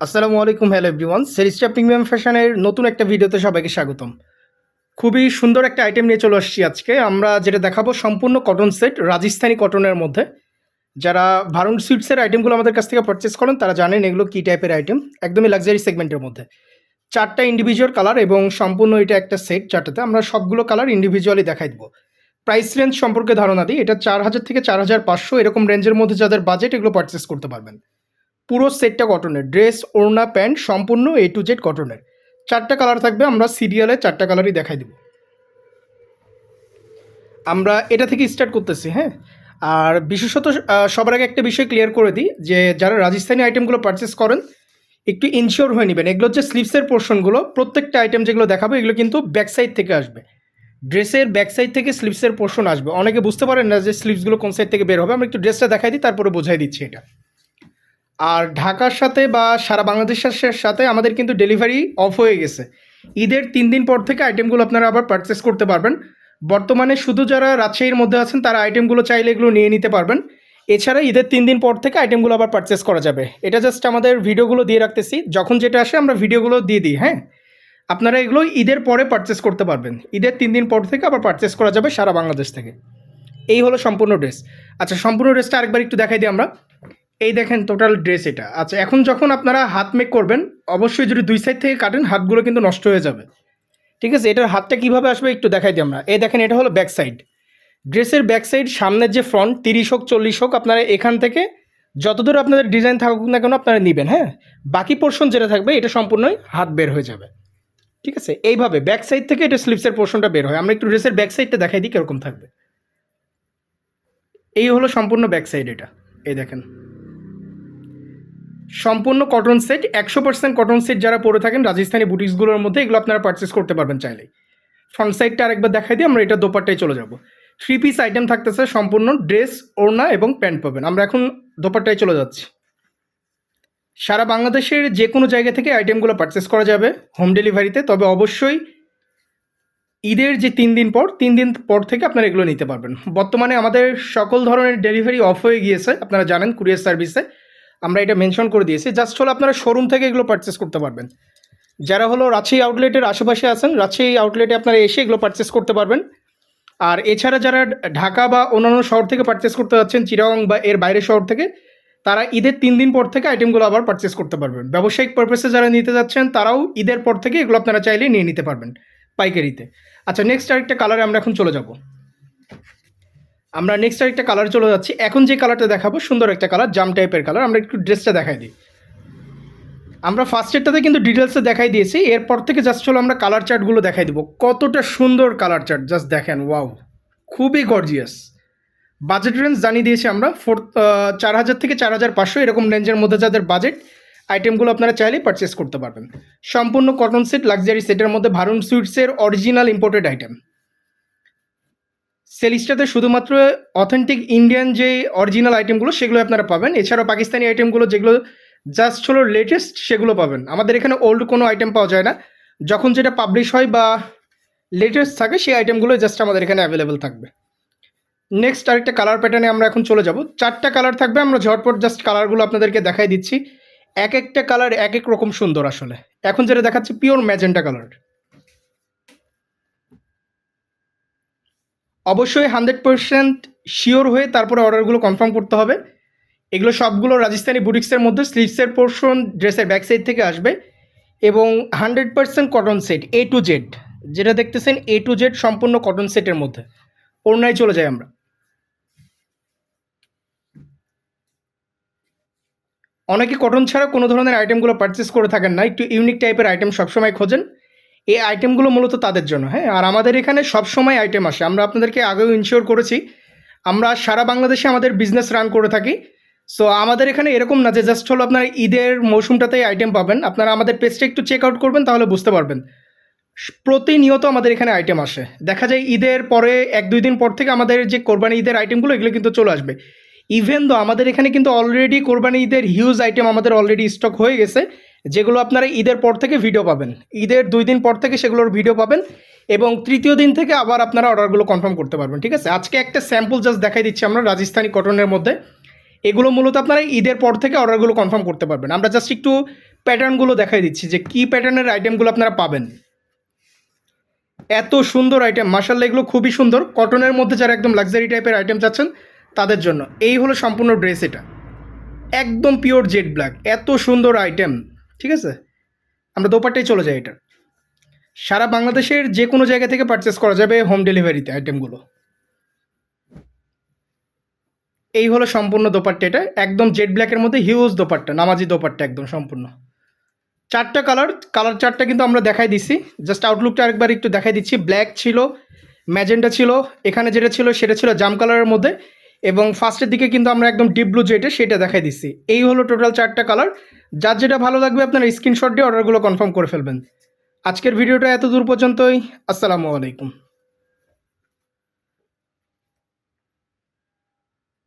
আসসালামু আলাইকুম, hello everyone. সেরিস্টা premium ফ্যাশনের নতুন একটা ভিডিওতে সবাইকে স্বাগতম। খুবই সুন্দর একটা আইটেম নিয়ে চলে আসছি আজকে। আমরা যেটা দেখাবো সম্পূর্ণ কটন সেট রাজস্থানি কটনের মধ্যে। যারা ভারুন সুইটসের আইটেমগুলো আমাদের কাছ থেকে পারচেস করেন, তারা জানেন এগুলো কী টাইপের আইটেম একদমই লাক্সারি সেগমেন্টের মধ্যে। চারটা ইন্ডিভিজুয়াল কালার এবং সম্পূর্ণ এটা একটা সেট চারটাতে। আমরা সবগুলো কালার ইন্ডিভিজুয়ালি দেখাই দেবো। প্রাইস রেঞ্জ সম্পর্কে ধারণা দিই। এটা চার হাজার থেকে চার হাজার পাঁচশো, এরকম রেঞ্জের মধ্যে যাদের বাজেট এগুলো পারচেস করতে পারবেন। পুরো সেটটা কটনের ড্রেস, ওড়না, প্যান্ট সম্পূর্ণ এ টু জেড কটনের চারটা কালার থাকবে, আমরা সিরিয়ালে চারটা কালারই দেখাই দেব। আমরা এটা থেকে স্টার্ট করতেছি হ্যাঁ? আর বিশেষত সবার আগে একটা বিষয় ক্লিয়ার করে দিই, যে যারা রাজস্থানি আইটেমগুলো পারচেস করেন, একটু ইনশিওর হয়ে নেবেন। এগুলো হচ্ছে স্লিভসের পোর্শনগুলো প্রত্যেকটা আইটেম যেগুলো দেখাবো, এগুলো কিন্তু ব্যাক সাইড থেকে আসবে। ড্রেসের ব্যাক সাইড থেকে স্লিভসের পোর্শন আসবে। অনেকে বুঝতে পারেন না যে স্লিভসগুলো কোন সাইড থেকে বের হবে। আমরা একটু ড্রেসটা দেখাই দিই, তারপরে বোঝাই দিচ্ছি এটা। আর ঢাকার সাথে বা সারা বাংলাদেশের সাথে আমাদের কিন্তু ডেলিভারি অফ হয়ে গেছে। ঈদের তিন দিন পর থেকে আইটেমগুলো আপনারা আবার পারচেস করতে পারবেন। বর্তমানে শুধু যারা রাজশাহীর মধ্যে আছেন, তারা আইটেমগুলো চাইলে এগুলো নিয়ে নিতে পারবেন। এছাড়া ঈদের তিন দিন পর থেকে আইটেমগুলো আবার পারচেস করা যাবে। এটা জাস্ট আমাদের ভিডিওগুলো দিয়ে রাখতেছি। যখন যেটা আসে আমরা ভিডিওগুলো দিয়ে দিই হ্যাঁ? আপনারা এগুলো ঈদের পরে পারচেস করতে পারবেন। ঈদের তিন দিন পর থেকে আবার পারচেস করা যাবে সারা বাংলাদেশ থেকে। এই হলো সম্পূর্ণ ড্রেস আচ্ছা সম্পূর্ণ ড্রেসটা আরেকবার একটু দেখাই দিই আমরা। এই দেখেন টোটাল ড্রেস এটা। আচ্ছা এখন যখন আপনারা হাত মেক করবেন, অবশ্যই যদি দুই সাইড থেকে কাটেন, হাতগুলো কিন্তু নষ্ট হয়ে যাবে। ঠিক আছে? এটার হাতটা কীভাবে আসবে একটু দেখাই দিই আমরা। এই দেখেন, এটা হলো ব্যাক সাইড ড্রেসের ব্যাক সাইড সামনের যে ফ্রন্ট তিরিশ হোক, চল্লিশ হোক, আপনারা এখান থেকে যতদূর আপনাদের ডিজাইন থাকুক না কেন, আপনারা নেবেন হ্যাঁ? বাকি পোর্শন যেটা থাকবে, এটা সম্পূর্ণই হাত বের হয়ে যাবে। ঠিক আছে? এইভাবে ব্যাক সাইড থেকে এটা স্লিপসের পোর্শনটা বের হয়। আমরা একটু ড্রেসের ব্যাক সাইডটা দেখাই দিই কীরকম থাকবে। এই হলো সম্পূর্ণ ব্যাক সাইড এটা। এই দেখেন। সম্পূর্ণ কটন সেট একশো পার্সেন্ট কটন সেট যারা পরে থাকেন রাজস্থানি বুটিক্সগুলোর মধ্যে, এগুলো আপনারা পারচেস করতে পারবেন চাইলে। ফ্রন্ট সাইডটা আরেকবার দেখাই দিই, আমরা এটা দোপাট্টায় চলে যাব। থ্রি পিস আইটেম থাকতেছে সম্পূর্ণ ড্রেস ওড়না এবং প্যান্ট পাবেন। আমরা এখন দোপাট্টায় চলে যাচ্ছি। সারা বাংলাদেশের যে কোনো জায়গা থেকে আইটেমগুলো পারচেস করা যাবে হোম ডেলিভারিতে তবে অবশ্যই ঈদের যে তিন দিন পর, তিন দিন পর থেকে আপনারা এগুলো নিতে পারবেন। বর্তমানে আমাদের সকল ধরনের ডেলিভারি অফ হয়ে গিয়েছে, আপনারা জানেন, কুরিয়ার সার্ভিসে। আমরা এটা মেনশন করে দিয়েছি। জাস্ট হলো আপনারা শোরুম থেকে এগুলো পারচেস করতে পারবেন। যারা হলো রাজশাহী আউটলেটের আশেপাশে আছেন রাজশাহী আউটলেটে আপনারা এসে এগুলো পারচেস করতে পারবেন। আর এছাড়া যারা ঢাকা বা অন্যান্য শহর থেকে পারচেস করতে যাচ্ছেন চিরাং বা এর বাইরের শহর থেকে, তারা ঈদের তিন দিন পর থেকে আইটেমগুলো আবার পারচেস করতে পারবেন। ব্যবসায়িক পারপাসে যারা নিতে যাচ্ছেন, তারাও ঈদের পর থেকে এগুলো আপনারা চাইলে নিয়ে নিতে পারবেন পাইকারিতে। আচ্ছা নেক্সট আরেকটা কালারে আমরা এখন চলে যাব। আমরা নেক্সট আরেকটা কালার চলে যাচ্ছি। এখন যে কালারটা দেখাবো, সুন্দর একটা কালার জাম টাইপের কালার আমরা একটু ড্রেসটা দেখাই দিই। আমরা ফার্স্ট এরটাতে কিন্তু ডিটেলসে দেখাই দিয়েছি। এরপর থেকে জাস্ট চলো আমরা কালার চার্টগুলো দেখাই দেবো। কতটা সুন্দর কালার চার্ট জাস্ট দেখেন ওয়াও খুবই গর্জিয়াস বাজেট রেঞ্জ জানিয়ে দিয়েছি আমরা। ফোর চার হাজার থেকে চার হাজার পাঁচশো, এরকম রেঞ্জের মধ্যে যাদের বাজেট আইটেমগুলো আপনারা চাইলেই পারচেস করতে পারবেন। সম্পূর্ণ কটন সেট লাক্সারি সেটের মধ্যে ভারুন সুইটসের অরিজিনাল ইম্পোর্টেড আইটেম সেলিস্টাতে শুধুমাত্র অথেন্টিক ইন্ডিয়ান যে অরিজিনাল আইটেমগুলো সেগুলো আপনারা পাবেন। এছাড়াও পাকিস্তানি আইটেমগুলো যেগুলো জাস্ট হলো লেটেস্ট সেগুলো পাবেন। আমাদের এখানে ওল্ড কোনো আইটেম পাওয়া যায় না। যখন যেটা পাবলিশ হয় বা লেটেস্ট থাকে, সেই আইটেমগুলো জাস্ট আমাদের এখানে অ্যাভেলেবেল থাকবে। নেক্সট আরেকটা কালার প্যাটার্নে আমরা এখন চলে যাব। চারটা কালার থাকবে, আমরা ঝটপট জাস্ট কালারগুলো আপনাদেরকে দেখাই দিচ্ছি। এক একটা কালার এক এক রকম সুন্দর আসলে। এখন যেটা দেখাচ্ছে পিওর ম্যাজেন্টা কালার অবশ্যই হান্ড্রেড পার্সেন্ট শিওর হয়ে তারপরে অর্ডারগুলো কনফার্ম করতে হবে। এগুলো সবগুলো রাজস্থানি বুটিক্সের মধ্যে স্লিভসের পোর্শন, ড্রেসের ব্যাক সাইড থেকে আসবে এবং hundred percent cotton set A to Z যেটা দেখতেছেন এ টু জেড সম্পূর্ণ কটন সেটের মধ্যে। অন্যায় চলে যাই আমরা। অনেকে কটন ছাড়া কোনো ধরনের আইটেমগুলো পারচেস করে থাকেন না। একটু ইউনিক টাইপের আইটেম সবসময় খোঁজেন। এই আইটেমগুলো মূলত তাদের জন্য হ্যাঁ? আর আমাদের এখানে সবসময় আইটেম আসে। আমরা আপনাদেরকে আগেও ইনশিওর করেছি, আমরা সারা বাংলাদেশে আমাদের বিজনেস রান করে থাকি। সো আমাদের এখানে এরকম না যে জাস্ট হলো আপনার ঈদের মৌসুমটাতেই আইটেম পাবেন। আপনারা আমাদের পেজটা একটু চেক আউট করবেন, তাহলে বুঝতে পারবেন। প্রতিনিয়ত আমাদের এখানে আইটেম আসে। দেখা যায় ঈদের পরে, এক, দুই দিন পর থেকে আমাদের যে কোরবানি ঈদের আইটেমগুলো এগুলো কিন্তু চলে আসবে। ইভেন দো আমাদের এখানে কিন্তু অলরেডি কোরবানি ঈদের হিউজ আইটেম আমাদের অলরেডি স্টক হয়ে গেছে যেগুলো আপনারা ঈদের পর থেকে ভিডিও পাবেন। ঈদের দুই দিন পর থেকে সেগুলোর ভিডিও পাবেন এবং তৃতীয় দিন থেকে আবার আপনারা অর্ডারগুলো কনফার্ম করতে পারবেন, ঠিক আছে? আজকে একটা স্যাম্পল জাস্ট দেখাই দিচ্ছি আমরা রাজস্থানি কটনের মধ্যে। এগুলো মূলত আপনারা ঈদের পর থেকে অর্ডারগুলো কনফার্ম করতে পারবেন। আমরা জাস্ট একটু প্যাটার্নগুলো দেখাই দিচ্ছি যে কী প্যাটার্নের আইটেমগুলো আপনারা পাবেন। এত সুন্দর আইটেম মার্শাল্লাহ এগুলো খুবই সুন্দর। কটনের মধ্যে যারা একদম লাক্সারি টাইপের আইটেম চাচ্ছেন, তাদের জন্য। এই হলো সম্পূর্ণ ড্রেস এটা। একদম পিওর জেড ব্ল্যাক এত সুন্দর আইটেম ঠিক আছে? আমরা দোপারটাই চলে যাই এটার সারা বাংলাদেশের যে কোনো জায়গা থেকে পারচেস করা যাবে হোম ডেলিভারিতে আইটেমগুলো এই হলো সম্পূর্ণ দোপাট্টা এটা। একদম জেড ব্ল্যাকের মধ্যে হিউজ দোপাট্টা, নামাজি দোপাট্টা একদম সম্পূর্ণ। চারটা কালার কালার চারটা কিন্তু আমরা দেখাই দিচ্ছি জাস্ট আউটলুকটা আরেকবার একটু দেখাই দিচ্ছি। ব্ল্যাক ছিল ম্যাজেন্টা ছিল, এখানে যেটা ছিল সেটা ছিল জাম কালারের মধ্যে। এবং ফার্স্টের দিকে কিন্তু আমরা একদম ডিপ ব্লু যেটা, সেটা দেখাই দিচ্ছি। এই হলো টোটাল চারটা কালার। যার যেটা ভালো লাগবে আপনারা স্ক্রিনশট দিয়ে অর্ডারগুলো কনফার্ম করে ফেলবেন। আজকের ভিডিওটা এত দূর পর্যন্তই। আসসালামু আলাইকুম।